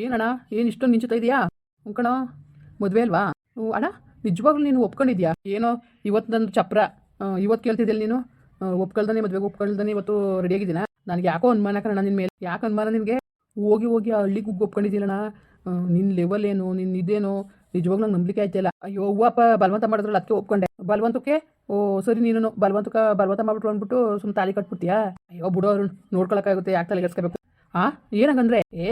ಏನಣ್ಣ, ಏನು ಇಷ್ಟೊಂದು ನಿಂಚುತ್ತಾ ಇದೆಯಾ? ಅಂಕಣ ಮದುವೆ ಅಲ್ವಾ? ಅಣ್ಣ, ನಿಜವಾಗ್ಲೂ ನೀನು ಒಪ್ಕೊಂಡಿದ್ಯಾ? ಏನೋ, ಇವತ್ತು ನನ್ನ ಚಪ್ರ. ಇವತ್ತು ಕೇಳ್ತಿದ್ಯಲ್ಲ ನೀನು? ಒಪ್ಕೊಳ್ದಾನೆ, ಮದುವೆಗೆ ಒಪ್ಕೊಳ್ದಾನೆ, ಇವತ್ತು ರೆಡಿಯಾಗಿದ್ದೀನ ನನಗೆ ಯಾಕೋ ಅನುಮಾನ ಕಣ ನಿನ್ನ ಮೇಲೆ. ಯಾಕೆ ಅನುಮಾನ ನಿನಗೆ? ಹೋಗಿ ಹೋಗಿ ಆ ಹಳ್ಳಿಗೆ ಹೋಗಿ ಒಪ್ಕೊಂಡಿದ್ದೀನಣ್ಣ. ನಿನ್ನ ಲೆವೆಲ್ ಏನು ನಿನ್ನ ಇದೇನು? ನಿಜವಾಗ್ಲೂ ನಂಗೆ ನಂಬಿಕೆ ಆಯ್ತಿಲ್ಲ ಅಯ್ಯೋ ಹೂವಪ್ಪ ಬಲವಂತ ಮಾಡಿದ್ರಲ್ಲ, ಅದಕ್ಕೆ ಒಪ್ಕೊಂಡೆ. ಬಲವಂತಕ್ಕೆ? ಓ, ಸರಿ ನೀನು ಬಲವಂತಕ, ಬಲವಂತ ಮಾಡ್ಬಿಟ್ಟು ಅಂದ್ಬಿಟ್ಟು ಸುಮ್ಮನೆ ತಾಲಿ ಕಟ್ಬಿಡ್ತೀಯಾ? ಅಯ್ಯೋ, ಬಿಡೋ ಅವ್ರು ನೋಡ್ಕೊಳಕ್ಕಾಗುತ್ತೆ, ಯಾಕೆ ತಲೆ ಕೆಡ್ಸ್ಕೋಬೇಕು ಆ? ಏನಾಗಂದ್ರೆ? ಏ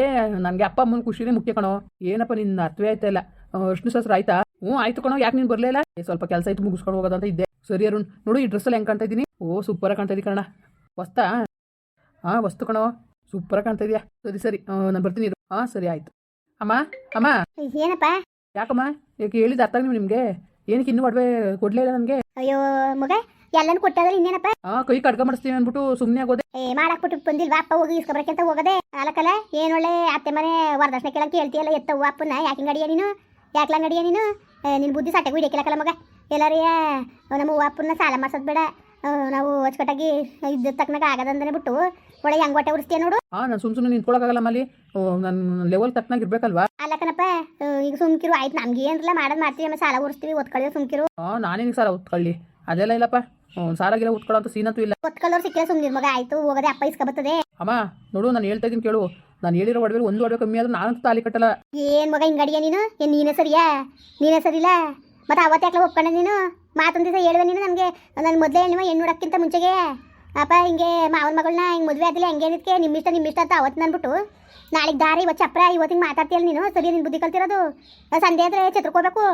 ನನಗೆ ಅಪ್ಪ ಅಮ್ಮನ ಖುಷಿನೇ ಮುಖ್ಯ ಕಣೋ. ಏನಪ್ಪ ನಿನ್ನ ಅರ್ಥವೇ ಆಯ್ತಾ ಇಲ್ಲ? ವಿಷ್ಣು ಸಹಸ್ರ ಆಯ್ತಾ? ಹ್ಞೂ ಆಯ್ತು ಕಣೋ. ಯಾಕೆ ನೀನು ಬರಲಿಲ್ಲ ಸ್ವಲ್ಪ ಕೆಲಸ ಆಯ್ತು ಮುಗಿಸ್ಕೊಂಡು ಹೋಗೋದಂತ ಇದ್ದೆ. ಸರಿ ಅರುಣ್ ನೋಡು ಈ ಡ್ರೆಸ್ಸಲ್ಲಿ ಹೆಂಗೆ ಕಾಣ್ತಾ ಇದ್ದೀನಿ ಓ ಸೂಪರಾಗಿ ಕಾಣ್ತಾ ಇದ್ದೀನಿ ಕಣ ವಸ್ತಾ? ಹಾಂ ವಸ್ತು ಕಣೋ. ಸೂಪರಾಗಿ ಕಾಣ್ತಾ ಇದೆಯಾ? ಸರಿ ಸರಿ. ನಾನು ಬರ್ತೀನಿ ಹಾ ಸರಿ ಆಯ್ತು. ಅಮ್ಮ ಅಮ್ಮ. ಏನಪ್ಪ? ಯಾಕಮ್ಮ? ಯಾಕೆ ಹೇಳಿದ ಅರ್ಥ ನೀವು ನಿಮಗೆ? ಏನಕ್ಕೆ ಇನ್ನೂ ಒಡವೆ ಕೊಡಲೇ ಇಲ್ಲ ನನಗೆ? ಅಯ್ಯೋ ಮಗ ಎಲ್ಲಾನು ಕೊಟ್ಟದ್ರೆ ಇನ್ನೇನಪ್ಪ? ಆ ಕೈ ಕಡ್ಗ ಮಾಡಿಸ್ತೀವಿ ಅನ್ಬಿಟ್ಟು ಸುಮ್ನೆ ಆಗೋದೆ. ಏ ಮಾಡಾಕ್ಬಿಟ್ಟು ಬಂದಿಲ್ವಾ ಅಪ್ಪ ಹೋಗಿ ಇಸ್ಕೊಬರಕ್ಕೆ ಅಂತ ಹೋಗದೆ. ಅಲಕಲ ಏನ್ ಒಳ್ಳೆ ಅತ್ತೆ ಮನೆ ವರದಕ್ಷಿಣೆ ಕೇಳಕ್ಕೆ ಕೇಳ್ತೀಯಲ್ಲ ಎತ್ತವ್ವ ಅಪ್ಪನ ಯಾಕೆ ಗಡಿಯ ನೀನು? ಯಾಕ್ಲ ಗಡಿಯ ನೀನು? ನಿನ್ ಬುದ್ಧಿ ಸಟ್ಟೆಗೂ ಹಿಡಿಯಕಿಲ್ಲಕಲ್ಲ ಮಗ. ಎಲ್ಲಾರಿಯ ನಮ್ಮ ಅಪ್ಪನ ಸಾಲ ಮಾಡ್ಸೋದ್ ಬೇಡ. ಆ, ನಾವು ಅಚ್ಚುಕಟ್ಟಾಗಿ ಇದ್ದ ತಕ್ಕನಾಗ ಆಗದಂದ್ರೆ ಬಿಟ್ಟು ಒಳ್ಳೆ ಹೆಂಗ್ ಹೊಟ್ಟೆ ಉರಿಸ್ತೀಯ ನೋಡು. ಸುಮ್ ನಾನು ಸುಮ್ಮ ಸುಮ್ಮನೆ ನಿಂತ್ಕೊಳಕಾಗಲ್ಲ ಮಲ್ಲಿ ನನ್ನ ಲೆವೆಲ್ ತಕ್ಕನಾಗಿ ಇರ್ಬೇಕಲ್ವಾ? ಆ, ಈಗ ಸುಮ್ಕಿರು ಆಯ್ತು ನಮ್ಗೆ ಏನಿಲ್ಲ ಮಾಡೋದು ಮಾಡ್ತೀವಿ ಆಮೇಲೆ ಸಾಲ ಉರಿಸ್ತೀವಿ ಒತ್ಕೊಳ್ಳಿ ಸುಮ್ಕಿರು. ಹಾಂ ನಾನೇನಿಗೆ ಸಾಲ ಒತ್ಕೊಳ್ಳಿ? ಅದೆಲ್ಲ ಇಲ್ಲಪ್ಪ. ಹ್ಮ್, ಉಟ್ಕೊಳ್ಳೋ ಸೀನಂತೂ ಇಲ್ಲ. ಕಲರ್ ಸಿಕ್ಕೇ ಸುಮ್ಮನೆ ಮಗ ಆಯ್ತು ಹೋಗದೆ ಅಪ್ಪ ಇಸ್ಕೊಬತ್ತದೆ ಅಮ್ಮ ನೋಡು ನಾನು ಹೇಳ್ತಾ ಇದ್ದೀನಿ ಕೇಳು. ನಾನು ಹೇಳಿರೋ ಒಡವೆ ಒಂದು ಒಡವೆ ಕಮ್ಮಿ ಆದ್ರೆ ನಾನಂತೂ ತಾಲಿ ಕಟ್ಟಲ್ಲ. ಏನ್ ಮಗ ಹಿಂಗಡಿಯ ನೀನು? ಏನ್ ನೀನೇ ಸರಿಯಾ? ನೀನೇ ಸರಿಲ್ಲ? ಮತ್ತೆ ಅವತ್ತೆ ಯಾಕೆ ಒಪ್ಕೊಂಡೆ ನೀನು? ಮಾತೊಂದು ದಿವಸ ಹೇಳುವೆ ನೀನು ನನಗೆ? ನನ್ನ ಮೊದಲೇ ಹೇಳಿವ ಹೆಣ್ಣು ನೋಡಕ್ಕಿಂತ ಮುಂಚೆಗೆ? ಅಪ್ಪ ಹಿಂಗೆ ಮಾವನ ಮಗಳನ್ನ ಹಿಂಗೆ ಮದುವೆ ಆದಿಲ್ಲ ಇಷ್ಟ ನಿಮ್ಮ ಇಷ್ಟ ಅಂತ ಅವತ್ತು ನನ್ಬಿಟ್ಟು. ನಾಳೆಗೆ ದಾರಿ ಇವತ್ತು ಚಪ್ರ ಇವತ್ತಿಗೆ ಮಾತಾಡ್ತೀಯಲ್ಲ ನೀನು? ಸರಿ ನಿನ್ನ ಬುದ್ಧಿ ಕಲ್ತಿರೋದು? ಸಂಜೆ ಆದರೆ ಛತ್ರಕೋಬೇಕು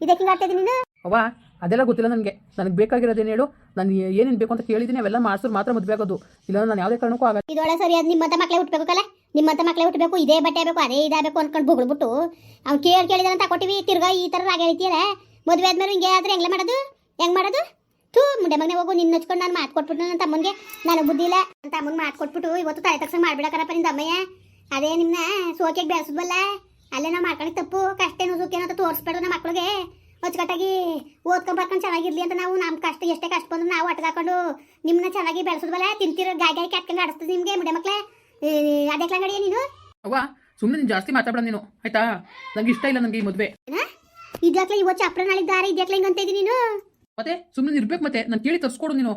ಇದಕ್ಕೆ ಹಿಂಗೆ ಆಡ್ತಾ ಇದೀನಿ ನೀನು? ಅವ್ವ, ಅದೆಲ್ಲ ಗೊತ್ತಿಲ್ಲ ನನಗೆ. ನನಗೆ ಬೇಕಾಗಿರೋದೇನು ಹೇಳು? ನಾನು ಏನೇನು ಬೇಕು ಅಂತ ಕೇಳಿದ್ದೀನಿ ಅವೆಲ್ಲ ಮಾಡಿಸ್ರು ಮಾತ್ರ ಮದುವೆ ಆಗೋದು. ಇಲ್ಲ ನಾನು ಯಾವುದೇ ಕಾರಣಕ್ಕೂ ಆಗಲ್ಲ. ಇದೊಳೆ ಸರಿ, ಅದು ನಿಮ್ಮಂತ ಮಕ್ಕಳೇ ಹುಟ್ಟಬೇಕಲ್ಲ ನಿಮ್ಮಂತ ಮಕ್ಕಳೇ ಹುಟ್ಟಬೇಕು ಇದೇ ಬಟ್ಟೆ ಬೇಕು, ಅದೇ ಇದಾಗಬೇಕು ಅನ್ಕೊಂಡು ಬುಗ್ಳ್ಬಿಟ್ಟು ಅವ್ನು ಕೇಳಿ ಕೇಳಿದಾನೆ ತಗೊಟ್ಟಿವಿ ತಿರ್ಗಾ ಈ ಥರ ರಾಗ ಹೇಳ್ತೀಯಲ್ಲ ಮದುವೆ ಆದ್ಮೇಲೆ ಹಿಂಗೆ ಆದ್ರೆ ಹೆಂಗ್ಲ ಮಾಡೋದು? ಹೆಂಗ್ ಮಾಡೋದು? ಥೂ, ಮುಂಡೆ ಮಗನೆ ಹೋಗು ನಿನ್ನ ಹಚ್ಕೊಂಡು ನಾನು ಮಾತು ಕೊಟ್ಬಿಟ್ಟು ನನ್ನ ತಮ್ಮನಿಗೆ. ನನಗೆ ಬುದ್ಧಿ ಇಲ್ಲ. ನನ್ನ ತಮ್ಮನ ಮಾತು ಕೊಟ್ಬಿಟ್ಟು ಇವತ್ತು ತಲೆ ತಕ್ಷಣ ಮಾಡ್ಬಿಡಕರಪ್ಪ ನಿಂದ ಅಮ್ಮಯ್ಯ. ಅದೇ ನಿಮ್ಮನ್ನ ಸೋಕೆಗೆ ಬೆಳೆಸಬಲ್ಲ ಅಲ್ಲೇ ನಾವು ಮಾಡ್ಕೊಳಕ್ಕೆ ತಪ್ಪು. ಕಷ್ಟ ಏನೋ ಸುಖೇನೋ ಅಂತ ತೋರಿಸ್ಬೇಡ ನಮ್ಮ ಮಕ್ಳಿಗೆ. ಅಚ್ಚುಕಟ್ಟಾಗಿ ಓದ್ಕೊಂಡು ಬರ್ಕೊಂಡು ಚೆನ್ನಾಗಿರ್ಲಿ ಅಂತ ನಾವು ನಮ್ಮ ಕಷ್ಟ ಎಷ್ಟೇ ಕಷ್ಟ ಬಂದ್ರು ನಾವು ಅಟ್ಕಾಕೊಂಡು ನಿಮ್ಮನ್ನ ಚೆನ್ನಾಗಿ ಬೆಳೆಸೋದ್ವಲ್ಲ ತಿಂತೀರ ಗಾಯಿ ಗಾಯಿ ಕೆಟ್ಕೊಂಡು ಆಡಿಸ್ತದೆ ನಿಮಗೆ ಮುಡೆ ಮಕ್ಳೆ. ಅದೇ ಕ್ಲಂಗಡಿ ನೀನು? ಅವ್ವ ಸುಮ್ಮನೆ ನೀನು ಜಾಸ್ತಿ ಮಾತಾಡ್ಬೇಡ ನೀನು. ಆಯ್ತಾ? ನಂಗೆ ಇಷ್ಟ ಇಲ್ಲ ನನಗೆ ಈ ಮದುವೆ. ಇದ್ಯಾಕ್ಲ ಇವತ್ತು ಚಪ್ರ ದಾರಿ ಇದ್ಯಾಕ್ಲ ಹಿಂಗಂತ ಇದ್ದೀನಿ ನೀನು? ಮತ್ತೆ ಸುಮ್ಮನೆ ಇರ್ಬೇಕು ಮತ್ತೆ. ನಾನು ಕೇಳಿ ತರ್ಸ್ಕೊಡು ನೀನು.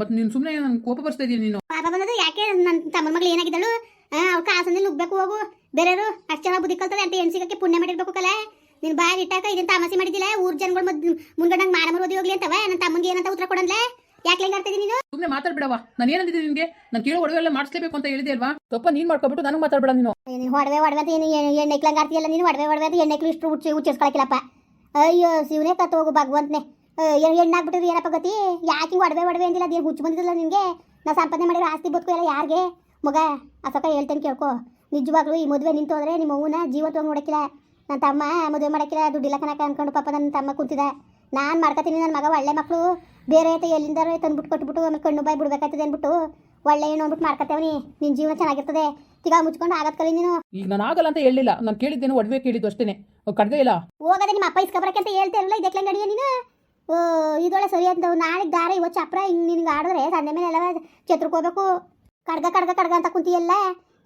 ಮತ್ತೆ ನೀನು ಸುಮ್ಮನೆ ನನ್ನ ಕೋಪ ಬರ್ಸ್ತಾ ಇದೀನಿ ನೀನು. ಪಾಪ ಬಂದದು ಯಾಕೆ ನನ್ನ ತಮ್ಮನ ಮಗಳು ಏನಾಗಿದ್ದಳು? ಅವ್ರ ಕಾಸಂದ್ರೆ ನುಗ್ಬೇಕು ಹೋಗು. ಬೇರೆಯವರು ಅಷ್ಟು ಚೆನ್ನಾಗಿ ಬುದ್ಧಿ ಕಲ್ತದೆ ಅಂತ ಹೆಣ್ಣು ಸಿಗಕ್ಕೆ ಪುಣ್ಯ ಮಾಡಿರ್ಬೇಕು ಕಲ. ನೀನು ಬಾಯಿ ಇಟ್ಟಾಕ ಇದನ್ನ ತಾಮಸಿ ಮಾಡಿದಿಲ್ಲ ಊರ್ ಜನಗಳು ಮದ್ ಮುಂದ್ಗಡೆ ಮಾರ ಮರೋದಿ ಹೋಗ್ಲಿ ಅಂತವ? ನನ್ನ ತಮ್ಮಂಗೆ ಏನಂತ ಉತ್ತರ ಕೊಡಂದ್ಲೆ? ಯಾಕೆ ಆಡ್ತಿದ್ದೀನಿ ನೀನು? ಸುಮ್ಮನೆ ಮಾತಾಡ್ಬಿಡವ ನಾನು ಏನಂದಿದ್ದೆ ನಿನ್ಗೆ? ನಾನು ಕೇಳೋ ಒಡವೆ ಎಲ್ಲ ಮಾಡಿಸ್ಲೇಬೇಕು ಅಂತ ಹೇಳಿದೆ ಅಲ್ವಾ? ತಪ್ಪ ನೀನ್ ಮಾಡ್ಕೊಬಿಟ್ಟು ನನಗೆ ಮಾತಾಡ್ಬೇಡ ನೀನು. ನೀನು ಒಡವೆ ಒಡವೆ ಅಂತ ಏನು ಎಣ್ಣೆ ಕ್ಲಂಗ್ ಆಡ್ತೀಯಲ್ಲ ನೀನು? ಒಡವೆ ಒಡವೆ ಅಂತ ಎಣ್ಣೆಕ್ಲು ಇಷ್ಟು ಹುಚ್ಚಿ ಹುಚ್ಚಿಸ್ಕೊಳಕಿಲ್ಲಪ್ಪ ಅಯ್ಯೋ ಶಿವನೇ ಕತ್ತ ಹೋಗು ಭಗವಂತನೇ. ಎಣ್ಣಾಗ್ಬಿಟ್ಟಿರಿ ಏನಪ್ಪ ಗತಿ? ಯಾಕೆ ಹಿಂಗೆ ಒಡವೆ ಒಡವೆ ಅಂದಿಲ್ಲ? ಅದೇನು ಹುಚ್ಚು ಬಂದಿದ್ದಲ್ಲ ನಿನಗೆ? ನಾ ಸಂಪಾದನೆ ಮಾಡಿರೋ ಆಸ್ತಿ ಬದುಕು ಎಲ್ಲ ಯಾರಿಗೆ? ಮಗ ಅಸಕ ಹೇಳ್ತೇನೆ ಕೇಳ್ಕೊ. ನಿಜವಾಗ್ಲೂ ಈ ಮದುವೆ ನಿಂತು ಹೋದ್ರೆ ನಿಮ್ಮ ಅವ್ವನ ಜೀವಂತವಾಗಿ ನೋಡಕ್ಕಿಲ್ಲ. ನನ್ನ ತಮ್ಮ ಮದುವೆ ಮಾಡಕ್ಕಿಲ್ಲ ದುಡ್ಡಿಲ್ಲ ಕನಕ ಅನ್ಕೊಂಡು ಪಾಪ ನನ್ನ ತಮ್ಮ ಕೂತಿದ. ನಾನು ಮಾಡ್ಕೊತೀನಿ ನನ್ನ ಮಗ ಒಳ್ಳೆ ಮಕ್ಕಳು ಬೇರೆ ಐತೆ ಎಲ್ಲಿಂದಾರು ತಂದ್ಬಿಟ್ಟು ಕೊಟ್ಬಿಟ್ಟು ಆಮೇಲೆ ಕಣ್ಣು ಬಾಯಿ ಬಿಡ್ಬೇಕಾಗ್ತದೆ ಅಂದ್ಬಿಟ್ಟು ಒಳ್ಳೆ ಏನು ಅಂದ್ಬಿಟ್ಟು ಮಾಡ್ಕೊತೇವನಿ. ನಿನ್ನ ಜೀವನ ಚೆನ್ನಾಗಿರ್ತದೆ. ತಿಗಾ ಮುಚ್ಕೊಂಡು ಆಗತ್ ಕಲಿ ನೀನು. ಈಗ ನಾನು ಆಗಲ್ಲ ಅಂತ ಹೇಳಿಲ್ಲ. ನಾನು ಕೇಳಿದ್ದೇನು ಒಡವೆ ಕೇಳಿದ್ದು ಅಷ್ಟೇ ಕಡ್ದೇ ಇಲ್ಲ? ಹೋಗದೆ ನಿಮ್ಮ ಅಪ್ಪ ಇಸ್ಕೊಬರಕ್ಕೆ ಅಂತ ಹೇಳ್ತಾ ಇರಲ್ಲ ಇದಕ್ಕೆ ನಡಿಯ ನೀನು? ಓ ಇದೊಳೆ ಸರಿ ಅಂತ ನಾಳೆ ದಾರ ಇವತ್ತು ಚಪ್ರ ಹಿಂಗೆ ನಿನ್ಗೆ ಆಡಿದ್ರೆ ಸಂಜೆ ಮೇಲೆ ಎಲ್ಲ ಹೋಗ್ಬೇಕು. ಕಡ್ಗ ಕಡ್ಗ ಕಡ್ಗ ಅಂತ ಕುಂತಿಯಲ್ಲ.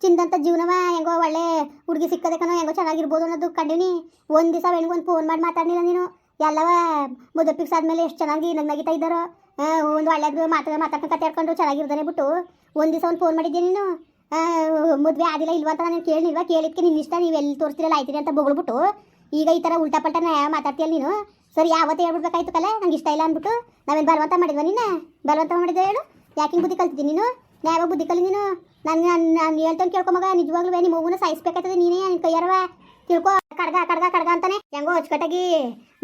ಚಿಂದಂತ ಜೀವನವ, ಹೆಂಗೋ ಒಳ್ಳೆ ಹುಡುಗಿ ಸಿಕ್ಕದಕ್ಕನೋ, ಹೆಂಗೋ ಚೆನ್ನಾಗಿರ್ಬೋದು ಅನ್ನೋದು ಕಂಡಿನಿ ಒಂದು ದಿವಸ ಹೆಣ್ಗೊಂದು ಫೋನ್ ಮಾಡಿ ಮಾತಾಡಲಿಲ್ಲ ನೀನು. ಎಲ್ಲವ ಮುದ್ದೆ ಫಿಕ್ಸ್ ಆದಮೇಲೆ ಎಷ್ಟು ಚೆನ್ನಾಗಿ ನಗ್ನಗಿತಾ ಇದ್ದಾರೋ ಒಂದು ಒಳ್ಳೆದು ಮಾತಾಡ ಮಾತಾಡ್ಕೊಂಡು ಕತೆ ಚೆನ್ನಾಗಿರ್ದಾನೆ ಬಿಟ್ಟು ಒಂದು ದಿವಸ ಒಂದು ಫೋನ್ ಮಾಡಿದ್ದೆ ನೀನು? ಮದುವೆ ಆದಿಲ್ಲ ಇಲ್ವಾ ಅಂತ ನಾನು ಕೇಳಿಲ್ವಾ ಕೇಳಿದ್ಕೆ ನಿನ್ನ ಇಷ್ಟ, ನೀವು ಎಲ್ಲಿ ತೋರಿಸ್ತಿರಲ್ಲ ಆಯ್ತೀರಿ ಅಂತ ಬೊಗಳ್ಬಿಟ್ಟು. ಈಗ ಈ ಥರ ಉಲ್ಟಾ ನ್ಯಾಯ ಮಾತಾಡ್ತೀಯಲ್ಲ ನೀನು? ಸರಿ, ಯಾವತ್ತೇ ಹೇಳ್ಬಿಡ್ಬೇಕಾಯ್ತು ಕಲೆ? ನಂಗೆ ಇಷ್ಟ ಇಲ್ಲ ಅಂದ್ಬಿಟ್ಟು ನಾವೇನು ಬಲವಂತ ಮಾಡಿದ್ವಾ ನೀನು ಬಲವಂತ ಮಾಡಿದ್ದೆ ಹೇಳು? ಯಾಕೆ ಬುದ್ಧಿ ಕಲ್ತಿದ್ದೀನಿ ನೀನು? ಯಾವಾಗ ಬುದ್ಧಿ ಕಲಿ ನೀನು? ನಾನು ನಾನು ಹೇಳ್ತಾನೆ ಕೇಳ್ಕೊ ಮಗ ನಿಜವಾಗ್ಲೂ ನಿಮ್ಮ ಮಗುನ ಸಾಯಿಸ್ಬೇಕಾಗ್ತದೆ ನೀನೇ ನಿನ್ನ ಕೈಯಾರವ ತಿಳ್ಕೊ ಕಡ್ಗ ಕಡ್ಗ ಕಡ್ಗ ಅಂತಾನೆ. ಹೆಂಗೋ ಅಚ್ಚುಕಟ್ಟಾಗಿ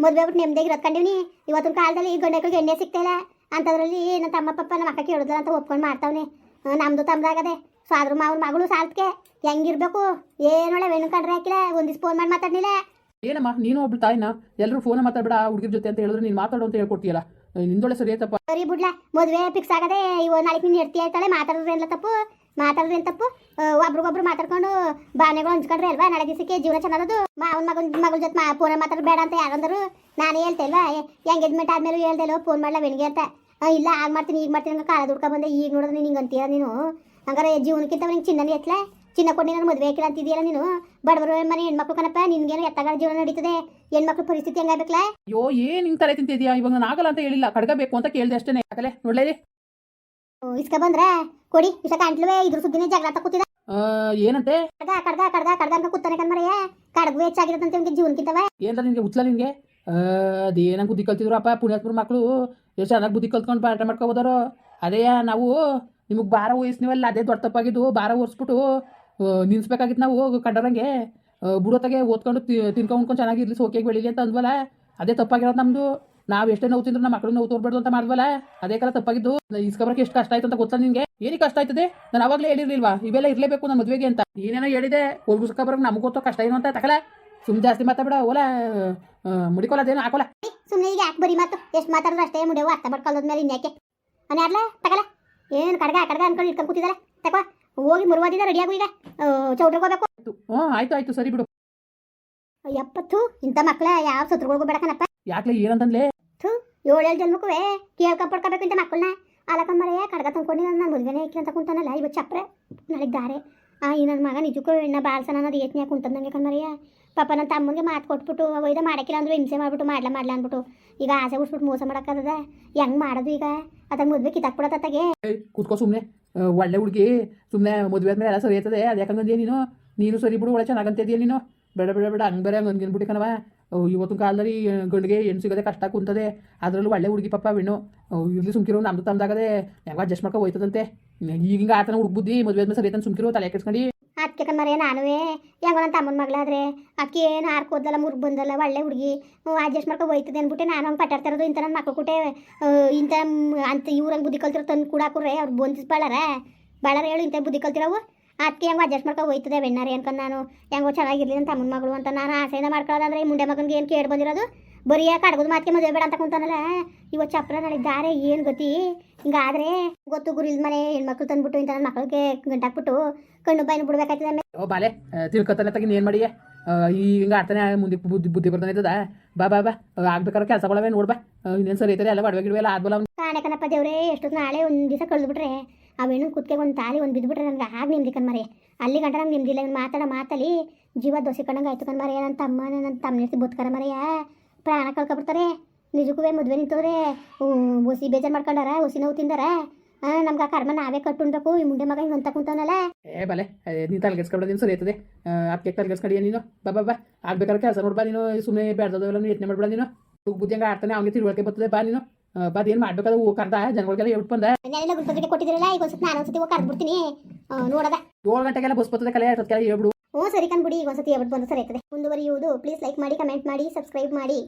ಮದುವೆ ಬಿಟ್ಟು ನೆಮ್ಮದಿಯಾಗಿ ರತ್ಕೊಂಡಿವ್ನಿ ಇವತ್ತಿನ ಕಾಲದಲ್ಲಿ ಈ ಗಂಡಗಳಿಗೆ ಎಣ್ಣೆ ಸಿಗ್ತಾಯಿಲ್ಲ ಅಂಥದ್ರಲ್ಲಿ ನನ್ನ ತಮ್ಮ ಪಪ್ಪ ನಮ್ಮ ಅಕ್ಕ ಕೇಳಿದ್ರ ಅಂತ ಒಪ್ಕೊಂಡು ಮಾಡ್ತಾವನೆ. ತಮ್ಮದಾಗದೆ ಸೊ ಅದ್ರ ಮಾವ್ರ ಮಗಳು ಸಾಲ್ತ್ಕೆ. ಹೆಂಗಿರ್ಬೇಕು? ಏನೊಳೆ ವೆಣ್ಣು ಕಂಡ್ರೆ ಹಾಕಿಲ್ಲ? ಒಂದಿಸ್ ಫೋನ್ ಮಾಡಿ ಮಾತಾಡ್ಲಿಲ್ಲ? ಏನಮ್ಮ ನೀನು ಒಬ್ಳು ತಾಯಿನ? ಎಲ್ಲರೂ ಫೋನ್ ಮಾತಾಡ್ಬೇಡ ಹುಡುಗಿರ ಜೊತೆ ಅಂತ ಹೇಳಿದ್ರೆ ನೀನು ಮಾತಾಡು ಅಂತ ಹೇಳ್ಕೊಡ್ತೀಯಲ್ಲ. ನಿಂದೊಳೆ ಸರಿ ಆಯ್ತಪ್ಪ. ಸರಿ ಬಿಡ್ಲ ಮದುವೆ ಫಿಕ್ಸ್ ಆಗದೆ ಇವ ನಾಳೆ ನೀನು ಇರ್ತೀಯ ಆಯ್ತಾಳೆ ಮಾತಾಡಿದ್ರೆ ಎಲ್ಲ ತಪ್ಪು? ಮಾತಾಡಿದ್ರೆ ತಪ್ಪು ಒಬ್ರಿಗೊಬ್ರು ಮಾತಾಡ್ಕೊಂಡು ಬಾನೆಗಳು ಹಂಚ್ಕೊಂಡ್ರೆ ಅಲ್ವಾ? ನಾಳೆ ದಿವಸಕ್ಕೆ ಜೀವನ ಚೆನ್ನಾಗದು ಅವ್ನ ಮಗನ ಮಗಳ ಜೊತೆ ಮಾ ಫೋನ್ ಮಾತಾಡಬೇಡ ಅಂತ ಯಾರಂದರು? ನಾನು ಹೇಳ್ತೆ ಅಲ್ವಾ? ಎಂಗೇಜ್ಮೆಂಟ್ ಆದ್ಮೇಲೆ ಹೇಳ್ದೆಲ್ಲೋ ಫೋನ್ ಮಾಡಲ ಬೆಳಿಗ್ಗೆ ಅಂತ. ಇಲ್ಲ ಆಗ ಮಾಡ್ತೀನಿ ಈಗ ಮಾಡ್ತೀನಿ ಕಾಲ ದುಡ್ಕೊ ಬಂದೆ. ಈಗ ನೋಡಿದ್ರೆ ನೀನು ಅಂತೀಯ ನೀನು? ಹಂಗಾರೆ ಜೀವನಕ್ಕಿಂತ ನಿಂಗೆ ಚಿನ್ನನೇ ಎತ್ತಲ ಚಿನ್ನ ಕೊಟ್ಟು ನಾನು ಮದುವೆ ಹಾಕಿಲ್ಲ ಅಂತಿದೆಯಲ್ಲ ನೀನು? ಬಡವರು ಮನೆ ಹೆಣ್ಮಕ್ಳು ಕಣಪ್ಪ ನಿನ್ಗೇನು ಎತ್ತಗಾರ ಜೀವನ ನಡೀತದೆ. ಹೆಣ್ಮಕ್ಳು ಪರಿಸ್ಥಿತಿ ಹೆಂಗಾಗ್ಬೇಕಲ್ಲ ಅಯ್ಯೋ ಏನ್ ಹಿಂಗ್ ತಲೆ ತಿಂತಿದ್ಯಾ? ಇವಾಗ ನಾನು ಆಗಲ್ಲ ಅಂತ ಹೇಳಿಲ್ಲ. ಕಡ್ಗಬೇಕು ಅಂತ ಕೇಳಿದೆ ಅಷ್ಟೇ ಯಾಕಲೆ ನೋಡ್ಲೇ ಇಸ್ಕ ಬಂದ್ರ? ಕೊಡಿ ಇಷ್ಟ ಕಂಟ್ಲುವೆ ಇದ್ರ ಸುದ್ದಿನೇ ಜಗಳ ಕೂತಿದ. ಆ, ಏನಂತೆ? ಕಡ್ಗ ಕಡ್ಗ ಕಡ್ಗ ಕಡ್ಗ ಅಂತ ಕೂತಾನೆ ಕಣ್ಮರಯ್ಯ ಕಡ್ಗು ಹೆಚ್ಚಾಗಿರತ್ತಂತೆ ಅವ್ನಿಗೆ ಜೀವನಕ್ಕಿಂತವ ಏನ್ರ ನಿನ್ಗೆ ಉತ್ಲ ನಿನ್ಗೆ? ಅದೇನಂಗೆ ಬುದ್ಧಿ ಕಲ್ತಿದ್ರು ಅಪ್ಪ ಪುಣ್ಯಾತ್ಮರ ಮಕ್ಕಳು ಎಷ್ಟು ಚೆನ್ನಾಗಿ ಬುದ್ಧಿ ಕಲ್ತ್ಕೊಂಡು ಪಾಠ ಮಾಡ್ಕೊಬೋದಾರೋ. ಅದೇ ನಾವು ನಿಮಗೆ ಬಾರ ವಹಿಸ್ನೀವಲ್ಲ ಅದೇ ದೊಡ್ಡ ತಪ್ಪಾಗಿದ್ದು ಬಾರ ಓಡಿಸ್ಬಿಟ್ಟು ನಿನ್ಸ್ಬೇಕಾಗಿತ್ತು ನಾವು ಕಂಡರಂಗೆ. ಬುಡೋತಾಗೆ ಓದ್ಕೊಂಡು ತಿನ್ಕೊಂಡು ಚೆನ್ನಾಗಿರ್ಲಿ ಸೋಕೆಗೆ ಬೆಳೀಲಿ ಅಂತ ಅಂದ್ವಲ್ಲ ಅದೇ ತಪ್ಪಾಗಿರೋದು ನಮ್ಮದು ನಾವು ಎಷ್ಟೇ ನೋವು ತಿಂದ್ರು ನಮ್ಮ ಮಕ್ಕಳು ನೋವು ತೋರ್ಬಾರ್ದು ಅಂತ ಮಾಡಿದ್ವಲ್ಲ? ಅದೇ ಕಾಲ ತಪ್ಪಾಗಿದ್ದು. ಇಸ್ಕೊಬರಕ್ಕೆ ಎಷ್ಟು ಕಷ್ಟ ಆಯ್ತು ಅಂತ ಗೊತ್ತಾ ನಿನಗೆ? ಏನಕ್ಕೆ ಕಷ್ಟ ಆಯ್ತದೆ? ನಾನು ಅವಾಗಲೇ ಹೇಳಿರ್ಲಿಲ್ವಾ? ಇವೆಲ್ಲ ಇರಲೇಬೇಕು ನನ್ನ ಮದುವೆಗೆ ಅಂತ. ಏನೇನೋ ಹೇಳಿದೆ. ಹೋಗಿಸ್ಕೊಬರಕ್ಕೆ ನಮಗೆ ಗೊತ್ತೋ ಕಷ್ಟ ಏನು ಅಂತ ತಕಲ. ಸುಮ್ ಜಾಸ್ತಿ ಮಾತಾಡ ಓಲ ಮುಡಿಕೊಳ್ಳೋದೇನು ಹಾಕೋಲ್ಲ ಸುಮ್ಮನೆ ಈಗ ಯಾಕೆ ಬರೀ ಮಾತು? ಎಷ್ಟು ಮಾತಾಡಿದ್ರೆ ಅಷ್ಟೇ ಮುಡಿಯೋ ಅರ್ಥ ಮಾಡ್ಕೊಳ್ಳೋದ್ಮೇಲೆ ಇನ್ಯಾಕೆ ಅನ್ಯಾರ್ಲ ತಗಲ ಏನು ಕಡಗ ಕಡಗ ಅನ್ಕೊಂಡು ಇಟ್ಕೊಂಡು ಕೂತಿದ್ದಾರೆ ತಕೋ ಹೋಗಿ ಮುರುವಾದಿದ ರೆಡಿ ಆಗು ಈಗ. ಚೌಟ್ರಿಗೆ ಹೋಗ್ಬೇಕು. ಆಯ್ತು. ಹ್ಞೂ ಆಯ್ತು ಆಯ್ತು. ಸರಿ ಬಿಡು. ಎಪ್ಪತ್ತು ಇಂಥ ಮಕ್ಳ ಯಾವ ಸತ್ರುಗಳಿಗೂ ಬೇಡಕನಪ್ಪ ಯಾಕಲೇ ಏನಂತಂದ್ಲೆ ಏಳೇಳು ಜನ್ಮಕ್ಕೂ ಕೇಳ್ಕೊಂಡ್ಪಡ್ಕೋಬೇಕು ಇಂಥ ಮಕ್ಕಳನ್ನ ಅಲಕಂಬರಯ್ಯ ಕಡ್ಗ ತಂದ್ಕೊಂಡು ನಾನು ಮದುವೆನೇ ಇಕ್ಕಿ ಅಂತ ಕುಂತಾನಲ್ಲ ಇವತ್ತು ಚಪ್ರೆ? ನಾಳೆಗೆ ದಾರೆ ಆ ಈ ನನ್ನ ಮಗ ನಿಜಕ್ಕೂ ಎಣ್ಣ ಬಾಳ್ಸನ ಅನ್ನೋದು ಏತ್ನ್ಯಾ ಕುಂತಂದಂಗೆ ಕಣ್ಮರಯ್ಯ ಪಾಪ ನನ್ನ ತಮ್ಮನಿಗೆ ಮಾತು ಕೊಟ್ಬಿಟ್ಟು ಒಯ್ದ ಮಾಡಕ್ಕಿಲ್ಲ ಅಂದ್ರೆ ಹಿಂಸೆ ಮಾಡಿಬಿಟ್ಟು, ಮಾಡ್ಲಾ ಮಾಡ್ಲಾ ಅಂದ್ಬಿಟ್ಟು. ಈಗ ಆಸೆ ಉಡ್ಸ್ಬಿಟ್ಟು ಮೋಸ ಮಾಡೋಕ್ಕದ ಹೆಂಗ್ ಮಾಡೋದು ಈಗ? ಅದಾಗ ಮದ್ವೆ ಕಿತ್ತಾಕ್ಬಿಡತ್ತಾಗೆ ಕೂತ್ಕೋ ಸುಮ್ಮನೆ ಒಳ್ಳೆ ಹುಡುಗಿ. ಸುಮ್ಮನೆ ಮದುವೆ ಆದ್ಮೇಲೆ ಎಲ್ಲ ಸರಿ ಆಯ್ತದೆ ನೀನು? ನೀನು ಸರಿ ಬಿಡು, ಒಳ್ಳೆ ಚೆನ್ನಾಗಂತಿದ್ಯಾ ನೀನು? ಬೇಡ ಬೇಡ ಬೇಡ. ಹಂಗೆ ಬೇರೆ, ಹಂಗೆ ಅನ್ಗಿನ್ಬಿಟ್ಟು ಕಣವ ಇವತ್ತಿನ ಕಾಲದಲ್ಲಿ ಗಂಡಿಗೆ ಹೆಣ್ಣು ಸಿಗೋದೇ ಕಷ್ಟ ಕುಂತದೆ. ಅದರಲ್ಲೂ ಒಳ್ಳೆ ಹುಡುಗಿ ಪಾಪ ಹೆಣ್ಣು ಇಲ್ಲಿ ಸುಮ್ಕಿರೋ, ನಮ್ದು ತಮ್ದಾಗದೆ ಹೆಂಗ ಅಡ್ಜಸ್ಟ್ ಮಾಡ್ಕೊ ಹೋಯ್ತದಂತೆ. ಈಗಿಂಗ ಆತನ ಹುಡುಗ ಬುದ್ಧಿ, ಮದುವೆ ಆದ್ಮೇಲೆ ಸರಿ ಅಂತ ಸುಮ್ಕಿರೋ, ತಲೆ ಕೆಡ್ಸ್ಕೊಂಡು. ಅದಕ್ಕೆ ಕಣ್ಮರೆ, ನಾನುವೇ ಹೆಂಗೋ ನನ್ನ ತಮ್ಮನ ಮಗಳಾದ್ರೆ. ಅಕ್ಕಿ ಏನು ಹಾರ್ಕೋದಲ್ಲ ಮುರ್ಗ್ ಬಂದಲ್ಲ, ಒಳ್ಳೆ ಹುಡುಗಿ. ಅಡ್ಜಸ್ಟ್ ಮಾಡ್ಕೊ ಹೋಯ್ತದೆ ಅಂದ್ಬಿಟ್ಟು, ನಾನು ಹಂಗೆ ಪಟ್ಟಾಡ್ತಾ ಇರೋದು ಇಂಥ ನನ್ನ ಮಕ್ಕಳು ಕೊಟ್ಟೆ ಇಂಥ ಅಂತ ಇವ್ರಂಗೆ ಬುದ್ಧಿ ಕಲ್ತಿರೋ ತಂದು ಕೂಡಾಕುರ್ರೆ ಅವ್ರು ಬಂದಿಸ್ ಬಾಳಾರ ಹೇಳು, ಇಂಥ ಬುದ್ಧಿ ಕಲ್ತಿರೋವು. ಅದಕ್ಕೆ ಹೆಂಗೆ ಅಡ್ಜಸ್ಟ್ ಮಾಡ್ಕೊ ಹೋಯ್ತದೆ ಬೆಣ್ಣಾರಿ ಅನ್ಕೊಂಡು ನಾನು. ಹೆಂಗೋ ಚೆನ್ನಾಗಿರ್ಲಿ ಅಂತ ಅಮ್ಮನ ಮಗಳು ಅಂತ ನಾನು ಆಸೆಯಿಂದ ಮಾಡ್ಕೊಳ್ಳೋದಾದ್ರೆ ಈ ಮುಂಡೆ ಮಗನಿಗೆ ಏನು ಕೇಳಿ ಬಂದಿರೋದು? ಬರೀ ಕಡ್ಗದ ಮಾತಿಗೆ ಮದುವೆ ಬೇಡ ಅಂತ ಕುಂತಾನಲ್ಲ? ಇವತ್ತು ಚಪ್ರ ನಾಳೆ ದಾರೆ ಏನು ಗತಿ? ಹಿಂಗಾದ್ರೆ ಗೊತ್ತು ಗುರು ಇಲ್ದ ಮನೆ ಹೆಣ್ಮಕ್ಳು ತಂದ್ಬಿಟ್ಟು ಇಂಥ ನನ್ನ ಮಕ್ಕಳಿಗೆ ಗಂಟಾಕ್ಬಿಟ್ಟು ಕಣ್ಣು ಬಾಯಿನ ಬಿಡ್ಬೇಕಾಯ್ತದೆ ಓ ಬಾಲೆ ತಿಳ್ಕೊತಾನೆ ತಗಿ ಏನು ಮಾಡಿಯೇ? ಈಗ ಆಡ್ತಾನೆ ಮುಂದೆ ಬುದ್ಧಿ ಬುದ್ಧಿ ಬರ್ತಾನೆ ಇದ್ದದ? ಬಾ ಬಾ ಬಾ ಆಗ್ಬೇಕಾದ್ರೆ ಕೆಲಸಗಳವೆ ನೋಡ್ಬಾ ಇನ್ನೇನು ಸರಿ ಐತಲ್ಲ ಎಲ್ಲ ಬಡವೆ ಗಿಡವೆ ಎಲ್ಲ ಆದ್ಬಲ್ಲ ಕಾಣೆ ಕಣಪ್ಪ ದೇವ್ರೆ ಎಷ್ಟೊತ್ತು ನಾಳೆ ಒಂದು ದಿವಸ ಕಳೆದ್ಬಿಟ್ರೆ ಆ ಹೆಣ್ಣು ಕುತ್ತಿಗೆ ಒಂದು ತಾಲಿ ಒಂದು ಬಿದ್ದುಬಿಟ್ರೆ ನನಗೆ ಆಗ ನಿಮ್ದಿ ಕಣ್ಮರೆ. ಅಲ್ಲಿ ಗಂಟ ನಂಗೆ ನಿಮ್ದಿಲ್ಲ ಇವ್ನು ಮಾತಾಡ ಮಾತಲ್ಲಿ ಜೀವ ದೋಸೆ ಕಣ್ಣಂಗೆ ಆಯ್ತು ಕಣ್ಮರೆ. ನನ್ನ ತಮ್ಮ ನನ್ನ ತಮ್ಮ ನಿರ್ತಿ ಬದುಕರ ಮರೆಯ? ಪ್ರಾಣ ಕಳ್ಕೊಬಿಡ್ತಾರೆ. ನಿಜಕ್ಕೂ ಮದುವೆ ನಿಂತವ್ರೆ. ಹುಸಿ ಬೇಜಾರು ಮಾಡ್ಕೊಂಡಾರ? ಹುಸಿ ನೋವು ತಿಂದಾರ? ನಮ್ಗೆ ಆ ಕರ್ಮ ನಾವೇ ಕಟ್ಟುಣ್ಬೇಕು ಈ ಮುಂಡೆ ಮಗ ಹಿಂಗೆ ಅಂತ ಕುಂತಾನಲ್ಲ ಏ ಬಲೆ ನೀನು ತಲೆಗೆಡ್ಸ್ಕೊಂಡ್ರೆ ನೀನು ಸರಿ ಆಯ್ತದೆ. ಅದಕ್ಕೆ ತಲೆಗೆಡ್ಸ್ಕೊಂಡಿಯ ನೀನು? ಬಾ ಬಾ ಬಾ. ಆಗ್ಬೇಕಾದ್ರೆ ಕೆಲಸ ನೋಡ್ಬಾ ನೀನು. ಸುಮ್ಮನೆ ಬೇಡದವೆಲ್ಲ ನೀನು ಯತ್ನೆ ಮಾಡ್ಬೇಡ ನೀನು. ಹುಡುಗ ಬುದ್ಧಿ ಹಂಗೆ ಆಡ್ತಾನೆ, ಅವ್ನಿಗೆ ತಿಳುವಳಿಕೆ ಬರ್ತದೆ. ಬಾ ನೀನು. ಏನು ಮಾಡ್ಬೇಕಾದ್ರೆ ಹೂ ಕರ್ದ ಜನಗಳಿಗೆಲ್ಲ ಹೇಳ್ಬಿಟ್ಟು ಬಂದ. ನಾನೆಲ್ಲ ಗುರುತಿಗೆ ಕೊಟ್ಟಿದ್ದೀರಲ್ಲ ಈಗ ಒಂದ್ಸತಿ ನಾನು ಒಂದ್ಸತಿ ಹೋಗಿ ಕರ್ದ್ಬಿಡ್ತೀನಿ. ನೋಡದ. ಏಳು ಗಂಟೆಗೆಲ್ಲ ಬಸ್ ಬರ್ತದೆ ಕಲೆ ಅಷ್ಟೊತ್ತಿಗೆಲ್ಲ ಹೇಳ್ಬಿಡು. ಹ್ಞೂ ಸರಿ ಕಂಡ್ಬಿಡಿ ಈಗ ಒಂದ್ಸತಿ ಹೇಳ್ಬಿಟ್ಟು ಬಂದು ಸರಿ ಆಯ್ತದೆ ಮುಂದುವರಿಯುವುದು ಪ್ಲೀಸ್ ಲೈಕ್ ಮಾಡಿ ಕಮೆಂಟ್ ಮಾಡಿ ಸಬ್ಸ್ಕ್ರೈಬ್ ಮಾಡಿ.